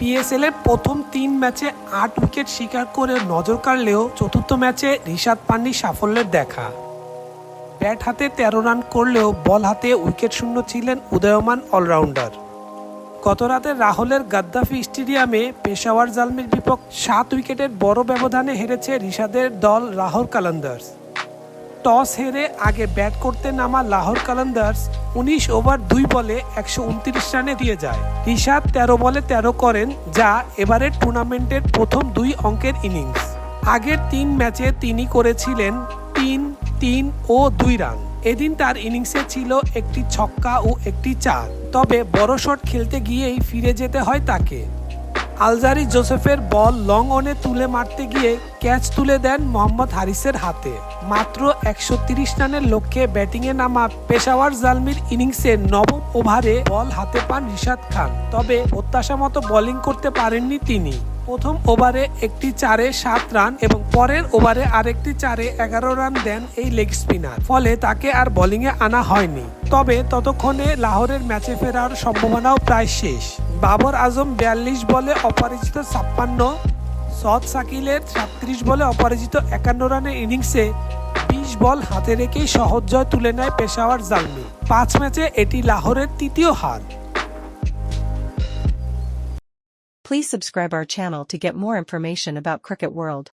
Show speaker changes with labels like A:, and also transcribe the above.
A: PSL এর প্রথম তিন ম্যাচে আট উইকেট শিকার করে নজর কাড়লেও চতুর্থ ম্যাচে রিশাদ পান্ডি সাফল্যের দেখা। ব্যাট হাতে তেরো রান করলেও বল হাতে উইকেট শূন্য ছিলেন উদয়মান অলরাউন্ডার। গত রাতে রাহুলের গাদ্দাফি স্টেডিয়ামে পেশাওয়ার জালমির বিপক্ষ সাত উইকেটের বড় ব্যবধানে হেরেছে রিশাদের দল রাহুল কালান্দার্স। টস হেরে আগে ব্যাট করতে নামা লাহোর কালান্দার্স উনিশ ওভার দুই বলে একশো উনত্রিশ রানে দিয়ে যায়। রিশাদ তেরো বলে তেরো করেন, যা এবারের টুর্নামেন্টের প্রথম দুই অঙ্কের ইনিংস। আগের তিন ম্যাচে তিনি করেছিলেন তিন তিন ও দুই রান। এদিন তার ইনিংসে ছিল একটি ছক্কা ও একটি চার। তবে বড় শট খেলতে গিয়েই ফিরে যেতে হয় তাকে। আলজারি জোসেফের বল লং অনে তুলে মারতে গিয়ে ক্যাচ তুলে দেন মোহাম্মদ হারিসের হাতে। মাত্র একশো তিরিশ রানের লক্ষ্যে ব্যাটিংয়ে নামা পেশাওয়ার জালমির ইনিংসের নবম ওভারে বল হাতে পান রিশাদ খান। তবে প্রত্যাশা মতো বোলিং করতে পারেননি তিনি। প্রথম ওভারে একটি চারে সাত রান এবং পরের ওভারে আরেকটি চারে এগারো রান দেন এই লেগ স্পিনার। ফলে তাকে আর বোলিংয়ে আনা হয়নি। তবে ততক্ষণে লাহোরের ম্যাচে ফেরার সম্ভাবনাও প্রায় শেষ। বাবর আজম বিয়াল্লিশ বলে অপরাজিত ছাপ্পান্ন সদ সাকিলের সাতত্রিশ বলে অপরাজিত একান্ন রানের ইনিংসে বিশ বল হাতে রেখেই সহজ জয় তুলে নেয় পেশাওয়ার জালমি পাঁচ ম্যাচে এটি লাহোরের তৃতীয় হার
B: Please subscribe our channel to get more information about Cricket World.